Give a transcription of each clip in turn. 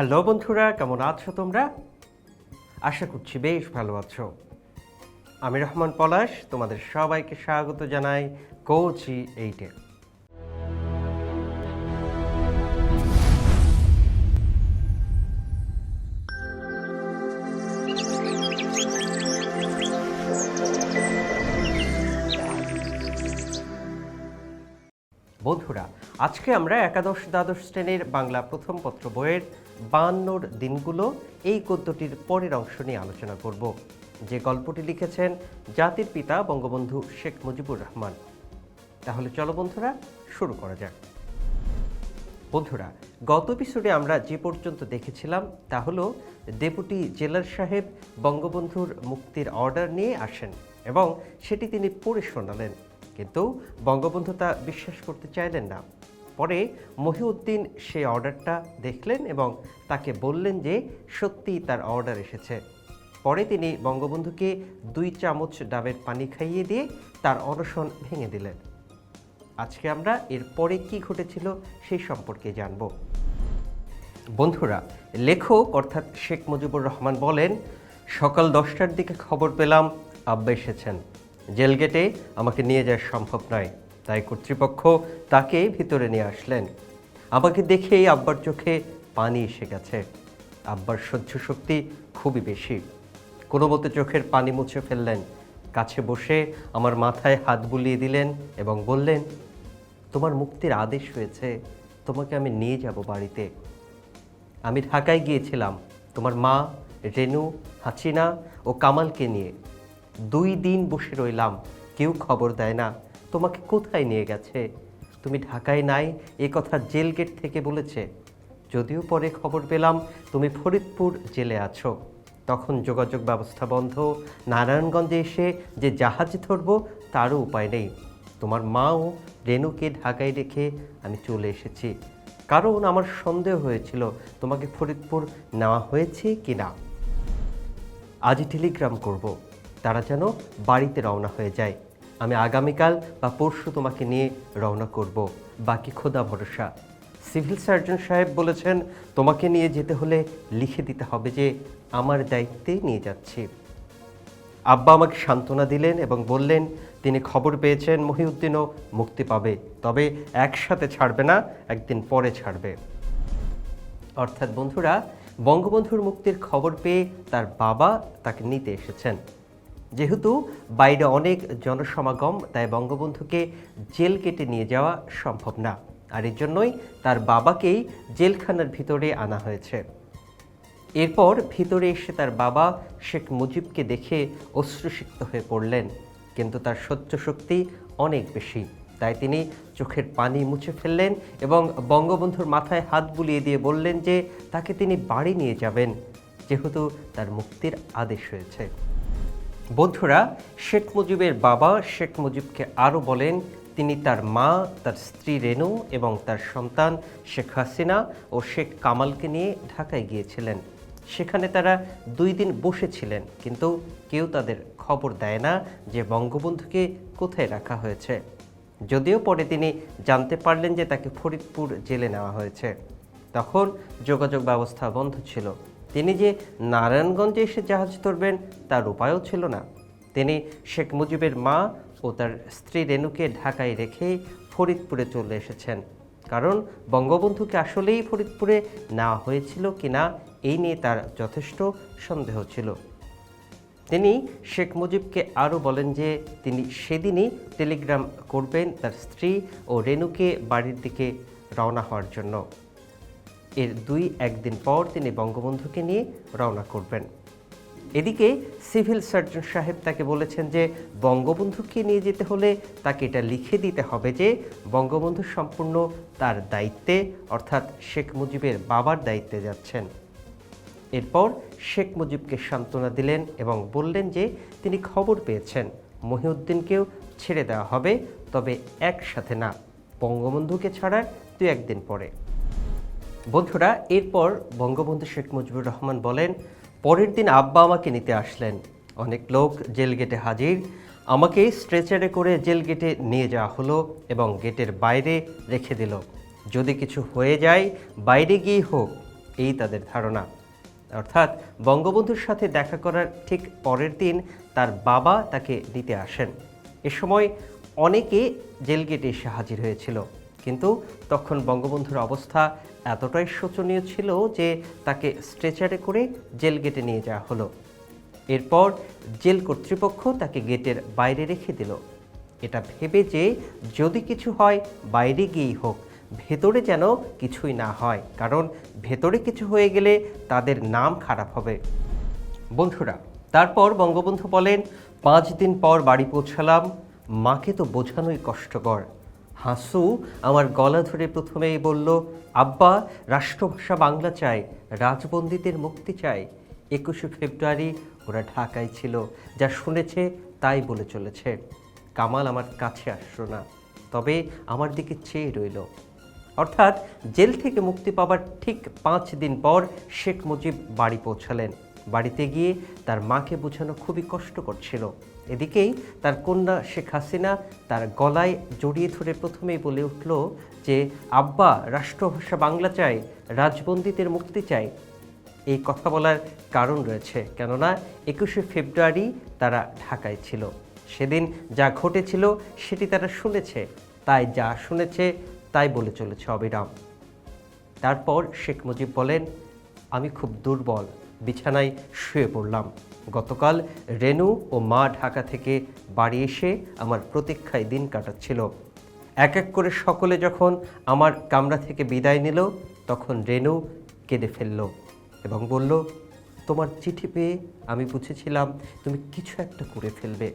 Hello বন্ধুরা, কেমন আছো তোমরা? আশা করছি বেশ ভালো আছো। আমি রহমান পলাশ, তোমাদের সবাইকে স্বাগত জানাই কোচি এইটে। বন্ধুরা, আজকে আমরা একাদশ দ্বাদশ শ্রেণির বাংলা প্রথম পত্র বইয়ের বায়ান্নর দিনগুলো এই গদ্যটির পরের অংশ নিয়ে আলোচনা করব। যে গল্পটি লিখেছেন জাতির পিতা বঙ্গবন্ধু শেখ মুজিবুর রহমান। তাহলে চলো বন্ধুরা, শুরু করা যাক। বন্ধুরা, গত এপিসোডে আমরা যে পর্যন্ত দেখেছিলাম তা হলো ডেপুটি জেলার সাহেব বঙ্গবন্ধুর মুক্তির অর্ডার নিয়ে আসেন এবং সেটি তিনি পড়ে শোনালেন। কিন্তু বঙ্গবন্ধু তা বিশ্বাস করতে চাইলেন না। পরে মহিউদ্দিন সেই অর্ডারটা দেখলেন এবং তাকে বললেন যে সত্যিই তার অর্ডার এসেছে। পরে তিনি বঙ্গবন্ধুকে দুই চামচ ডাবের পানি খাইয়ে দিয়ে তার অনশন ভেঙে দিলেন। আজকে আমরা এর পরে কি ঘটেছিল সেই সম্পর্কে জানব। বন্ধুরা, লেখক অর্থাৎ শেখ মুজিবুর রহমান বলেন, সকাল দশটার দিকে খবর পেলাম, আব্বা এসেছেন। জেলগেটে আমাকে নিয়ে যাওয়া সম্ভব নয়। তাই কর্তৃপক্ষ তাকে ভিতরে নিয়ে আসলেন। আমাকে দেখেই আব্বার চোখে পানি এসে গেছে। আব্বার সহ্য শক্তি খুবই বেশি। কোনো মতে চোখের পানি মুছে ফেললেন। কাছে বসে আমার মাথায় হাত বুলিয়ে দিলেন এবং বললেন, তোমার মুক্তির আদেশ হয়েছে। তোমাকে আমি নিয়ে যাব বাড়িতে। আমি ঢাকায় গিয়েছিলাম। তোমার মা, রেনু হাসিনা ও কামালকে নিয়ে। দুই দিন বসে রইলাম। কেউ খবর দেয় না। তোমাকে কোথায় নিয়ে গেছে? তুমি ঢাকায় নাই, এ কথা জেল গেট থেকে বলেছে। যদিও পরে খবর পেলাম, তুমি ফরিদপুর জেলে আছো। তখন যোগাযোগ ব্যবস্থা বন্ধ। নারায়ণগঞ্জে এসে যে জাহাজ ধরবো, তারও উপায় নেই। তোমার মাও রেনুকে ঢাকায় রেখে আমি চলে এসেছি। কারণ আমার সন্দেহ হয়েছিল, তোমাকে ফরিদপুর নেওয়া হয়েছে কি না আজই টেলিগ্রাম করব। তারা যেন বাড়িতে রওনা হয়ে যায়। আমি আগামীকাল বা পরশু তোমাকে নিয়ে রওনা করব। বাকি খোদা ভরসা। সিভিল সার্জন সাহেব বলেছেন, তোমাকে নিয়ে যেতে হলে লিখে দিতে হবে যে, আমার দায়িত্বে নিয়ে যাচ্ছি। আব্বা আমাকে সান্ত্বনা দিলেন এবং বললেন, তিনি খবর পেয়েছেন, মহিউদ্দিনও মুক্তি পাবে। তবে একসাথে ছাড়বে না, একদিন পরে ছাড়বে। অর্থাৎ বন্ধুরা, বঙ্গবন্ধুর মুক্তির খবর পেয়ে তার বাবা তাকে নিতে এসেছেন। যেহেতু বাইরে অনেক জনসমাগম, তাই বঙ্গবন্ধুকে জেল কেটে নিয়ে যাওয়া সম্ভব না। আর এর জন্যই তার বাবাকেই জেলখানার ভিতরে আনা হয়েছে। এরপর ভিতরে এসে তার বাবা শেখ মুজিবকে দেখে অশ্রুসিক্ত হয়ে পড়লেন। কিন্তু তার সহ্য শক্তি অনেক বেশি। তাই তিনি চোখের পানি মুছে ফেললেন এবং বঙ্গবন্ধুর মাথায় হাত বুলিয়ে দিয়ে বললেন যে, তাকে তিনি বাড়ি নিয়ে যাবেন। যেহেতু তার মুক্তির আদেশ হয়েছে। বন্ধুরা, শেখ মুজিবের বাবা শেখ মুজিবকে আরও বলেন, তিনি তার মা, তার স্ত্রী রেনু এবং তার সন্তান শেখ হাসিনা ও শেখ কামালকে নিয়ে ঢাকায় গিয়েছিলেন। সেখানে তারা দুই দিন বসেছিলেন, কিন্তু কেউ তাদের খবর দেয় না যে বঙ্গবন্ধুকে কোথায় রাখা হয়েছে। যদিও পরে তিনি জানতে পারলেন যে তাকে ফরিদপুর জেলে নেওয়া হয়েছে। তখন যোগাযোগ ব্যবস্থা বন্ধ ছিল। তিনি যে নারায়ণগঞ্জে এসে জাহাজ ধরবেন, তার উপায়ও ছিল না। তিনি শেখ মুজিবের মা ও তার স্ত্রী রেণুকে ঢাকায় রেখে ফরিদপুরে চলে এসেছেন। কারণ বঙ্গবন্ধুকে আসলেই ফরিদপুরে নেওয়া হয়েছিল কি না এই নিয়ে তার যথেষ্ট সন্দেহ ছিল। তিনি শেখ মুজিবকে আরও বলেন যে, তিনি সেদিনই টেলিগ্রাম করবেন তার স্ত্রী ও রেণুকে বাড়ির দিকে রওনা হওয়ার জন্য। এর দুই একদিন পর তিনি বঙ্গবন্ধুকে নিয়ে রওনা করবেন। এদিকে সিভিল সার্জন সাহেব তাকে বলেছেন যে, বঙ্গবন্ধুকে নিয়ে যেতে হলে তাকে এটা লিখে দিতে হবে যে, বঙ্গবন্ধু সম্পূর্ণ তার দায়িত্বে, অর্থাৎ শেখ মুজিবের বাবার দায়িত্বে যাচ্ছেন। এরপর শেখ মুজিবকে সান্ত্বনা দিলেন এবং বললেন যে, তিনি খবর পেয়েছেন, মহিউদ্দিনকেও ছেড়ে দেওয়া হবে, তবে একসাথে না, বঙ্গবন্ধুকে ছাড়ার দু একদিন পরে। বন্ধুরা, এরপর বঙ্গবন্ধু শেখ মুজিবুর রহমান বলেন, পরের দিন আব্বা আমাকে নিতে আসলেন। অনেক লোক জেল গেটে হাজির। আমাকে স্ট্রেচারে করে জেল গেটে নিয়ে যাওয়া হলো এবং গেটের বাইরে রেখে দিল। যদি কিছু হয়ে যায়, বাইরে গিয়ে হোক, এই তাদের ধারণা। অর্থাৎ বঙ্গবন্ধুর সাথে দেখা করার ঠিক পরের দিন তার বাবা তাকে নিতে আসেন। এ সময় অনেকে জেল গেটে এসে হাজির হয়েছিল। কিন্তু তখন বঙ্গবন্ধুর অবস্থা এতটাই শোচনীয় ছিল যে তাকে স্ট্রেচারে করে জেল গেটে নিয়ে যাওয়া হলো। এরপর জেল কর্তৃপক্ষ তাকে গেটের বাইরে রেখে দিল। এটা ভেবে যে যদি কিছু হয়, বাইরে গিয়েই হোক, ভেতরে যেন কিছুই না হয়, কারণ ভেতরে কিছু হয়ে গেলে তাদের নাম খারাপ হবে। বন্ধুরা, তারপর বঙ্গবন্ধু বলেন, পাঁচ দিন পর বাড়ি পৌঁছালাম, মাকে তো বোঝানোই কষ্টকর। হাসু আমার গলা ধরে প্রথমেই বলল, আব্বা, রাষ্ট্রভাষা বাংলা চাই রাজবন্দীদের মুক্তি চাই। একুশে ফেব্রুয়ারি ওরা ঢাকায় ছিল, যা শুনেছে তাই বলে চলেছে। কামাল আমার কাছে আসলো না, তবে আমার দিকে চেয়ে রইল। অর্থাৎ জেল থেকে মুক্তি পাবার ঠিক পাঁচ দিন পর শেখ মুজিব বাড়ি পৌঁছালেন। বাড়িতে গিয়ে তার মাকে বোঝানো খুবই কষ্টকর ছিল। এদিকেই তার কন্যা শেখ হাসিনা তার গলায় জড়িয়ে ধরে প্রথমেই বলে উঠল যে, আব্বা, রাষ্ট্রভাষা বাংলা চায় রাজবন্দীদের মুক্তি চায় এই কথা বলার কারণ রয়েছে, কেননা একুশে ফেব্রুয়ারি তারা ঢাকায় ছিল। সেদিন যা ঘটেছিল সেটি তারা শুনেছে, তাই যা শুনেছে তাই বলে চলেছে অবিরাম। তারপর শেখ মুজিব বলেন, আমি খুব দুর্বল। বিছানায় শুয়ে পড়লাম। গতকাল রেনু ও মা ঢাকা থেকে বাড়ি এসে আমার প্রতীক্ষায় দিন কাটাচ্ছিল। এক এক করে সকলে যখন আমার কামরা থেকে বিদায় নিল, তখন রেনু কেঁদে ফেলল এবং বলল, তোমার চিঠি পেয়ে আমি বুঝেছিলাম তুমি কিছু একটা করে ফেলবে।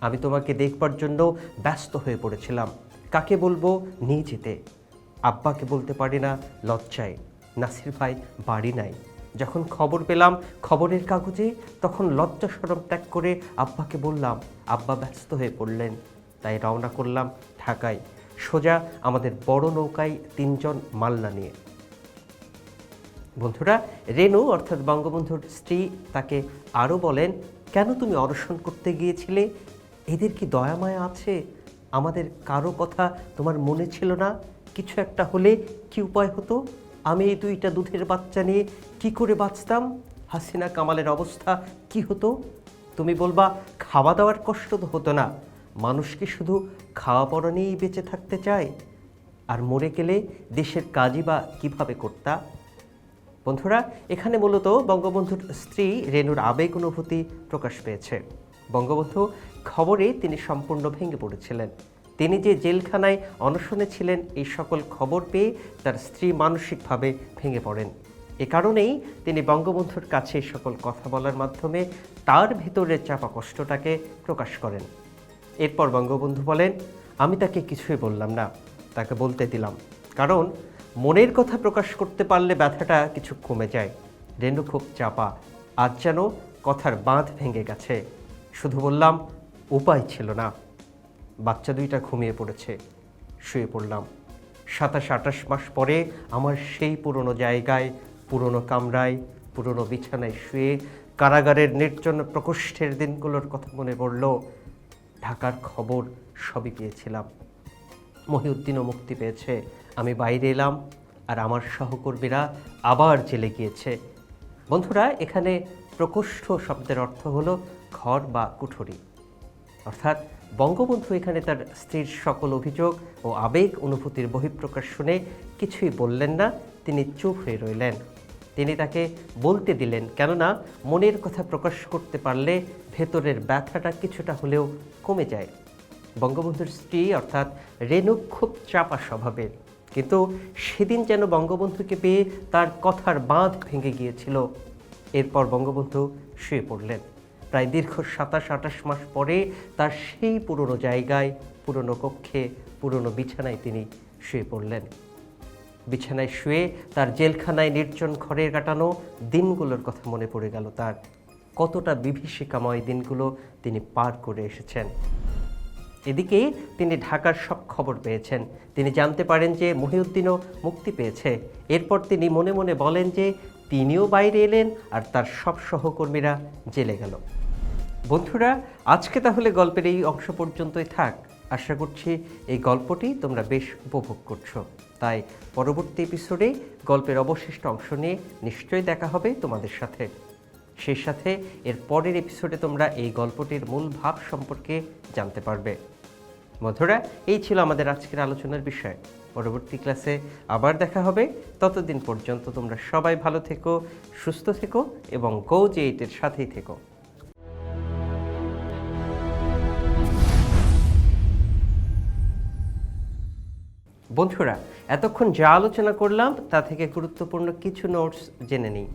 আমি তোমাকে দেখবার জন্য ব্যস্ত হয়ে পড়েছিলাম। কাকে বলব নিয়ে যেতে? আব্বাকে বলতে পারি না, লজ্জায়। নাসির ভাই বাড়ি নাই। যখন খবর পেলাম খবরের কাগজে, তখন লজ্জা সরম ত্যাগ করে আব্বাকে বললাম, আব্বা ব্যস্ত হয়ে পড়লেন। তাই রওনা করলাম ঢাকায়। সোজা আমাদের বড় নৌকায় তিনজন মাল্লা নিয়ে। বন্ধুরা, রেনু অর্থাৎ বঙ্গবন্ধুর স্ত্রী তাকে আরও বলেন, কেন তুমি অনশন করতে গিয়েছিলে? এদের কি দয়া মায়া আছে? আমাদের কারও কথা তোমার মনে ছিল না? কিছু একটা হলে কি উপায় হতো? আমি এই দুইটা দুধের বাচ্চা নিয়ে কি করে বাঁচতাম? হাসিনা কামালের অবস্থা কি হতো? তুমি বলবা, খাওয়া দাওয়ার কষ্ট তো হতো না। মানুষ কি শুধু খাওয়া পড়া নিয়েই বেঁচে থাকতে চায়? আর মরে গেলে দেশের কাজই বা কীভাবে করতা? বন্ধুরা, এখানে মূলত বঙ্গবন্ধুর স্ত্রী রেনুর আবেগ অনুভূতি প্রকাশ পেয়েছে। বঙ্গবন্ধু খবরে তিনি সম্পূর্ণ ভেঙে পড়েছিলেন। তিনি যে জেলখানায় অনশনে ছিলেন, এই সকল খবর পেয়ে তার স্ত্রী মানসিকভাবে ভেঙে পড়েন। এ কারণেই তিনি বঙ্গবন্ধুর কাছে সকল কথা বলার মাধ্যমে তার ভিতরের চাপা কষ্টটাকে প্রকাশ করেন। এরপর বঙ্গবন্ধু বলেন, আমি তাকে কিছুই বললাম না, তাকে বলতে দিলাম। কারণ মনের কথা প্রকাশ করতে পারলে ব্যথাটা কিছু কমে যায়। রেনু খুব চাপা, আজ যেন কথার বাঁধ ভেঙে গেছে। শুধু বললাম, উপায় ছিল না। বাচ্চা দুইটা ঘুমিয়ে পড়েছে, শুয়ে পড়লাম। সাতাশ আঠাশ মাস পরে আমার সেই পুরনো জায়গায় পুরনো কামরায়, পুরনো বিছানায় শুয়ে কারাগারের নির্জন প্রকোষ্ঠের দিনগুলোর কথা মনে পড়ল। ঢাকার খবর সবই পেয়েছিলাম। মহিউদ্দিনও মুক্তি পেয়েছে। আমি বাইরে এলাম আর আমার সহকর্মীরা আবার জেলে গিয়েছে। বন্ধুরা, এখানে প্রকোষ্ঠ শব্দের অর্থ হলো ঘর বা কুঠুরি। অর্থাৎ বঙ্গবন্ধু এখানে তার স্ত্রীর সকল অভিযোগ ও আবেগ অনুভূতির বহিঃপ্রকাশ শুনে কিছুই বললেন না। তিনি চুপ হয়ে রইলেন। তিনি তাকে বলতে দিলেন, কেননা মনের কথা প্রকাশ করতে পারলে ভেতরের ব্যথাটা কিছুটা হলেও কমে যায়। বঙ্গবন্ধুর স্ত্রী, অর্থাৎ রেণু, খুব চাপা স্বভাবের। কিন্তু সেদিন যেন বঙ্গবন্ধুকে পেয়ে তার কথার বাঁধ ভেঙে গিয়েছিল। এরপর বঙ্গবন্ধু শুয়ে পড়লেন। প্রায় দীর্ঘ সাতাশ আঠাশ মাস পরে তার সেই পুরনো জায়গায়, পুরনো কক্ষে, পুরনো বিছানায় তিনি শুয়ে পড়লেন। বিছানায় শুয়ে তার জেলখানায় নির্জন ঘরে কাটানো দিনগুলোর কথা মনে পড়ে গেল তার। কতটা বিভীষিকাময় দিনগুলো তিনি পার করে এসেছেন। এদিকে তিনি ঢাকার সব খবর পেয়েছেন। তিনি জানতে পারেন যে মহিউদ্দিনও মুক্তি পেয়েছে। এরপর তিনি মনে মনে বলেন যে তিনিও বাইরে এলেন আর তার সব সহকর্মীরা জেলে গেল। বন্ধুরা, আজকে তাহলে গল্পের এই অংশ পর্যন্তই থাক। আশা করছি এই গল্পটি তোমরা বেশ উপভোগ করছ। তাই পরবর্তী এপিসোডে গল্পের অবশিষ্ট অংশ নিয়ে নিশ্চয়ই দেখা হবে তোমাদের সাথে। সেই সাথে এর পরের এপিসোডে তোমরা এই গল্পটির মূল ভাব সম্পর্কে জানতে পারবে। বন্ধুরা এই ছিল আমাদের আজকের আলোচনার বিষয়। পরবর্তী ক্লাসে আবার দেখা হবে। ততদিন পর্যন্ত তোমরা সবাই ভালো থেকো, সুস্থ থেকো এবং গো জে এইটের সাথেই থেকো। বন্ধুরা, এতক্ষণ যা আলোচনা করলাম, তা থেকে গুরুত্বপূর্ণ কিছু নোটস জেনে নিই।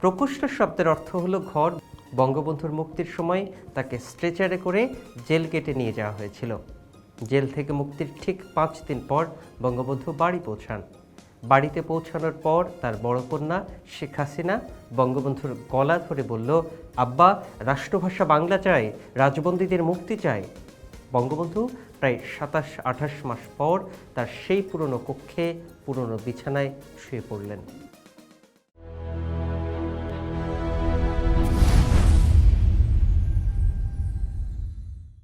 প্রকোষ্ঠ শব্দের অর্থ হলো ঘর। বঙ্গবন্ধুর মুক্তির সময় তাকে স্ট্রেচারে করে জেল গেটে নিয়ে যাওয়া হয়েছিল। জেল থেকে মুক্তির ঠিক পাঁচ দিন পর বঙ্গবন্ধু বাড়ি পৌঁছান। বাড়িতে পৌঁছানোর পর তার বড় কন্যা শেখ হাসিনা বঙ্গবন্ধুর গলা ধরে বলল, আব্বা, রাষ্ট্রভাষা বাংলা চাই, রাজবন্দীদের মুক্তি চায় বঙ্গবন্ধু প্রায় সাতাশ আঠাশ মাস পর তার সেই পুরনো কক্ষে পুরনো বিছানায় শুয়ে পড়লেন।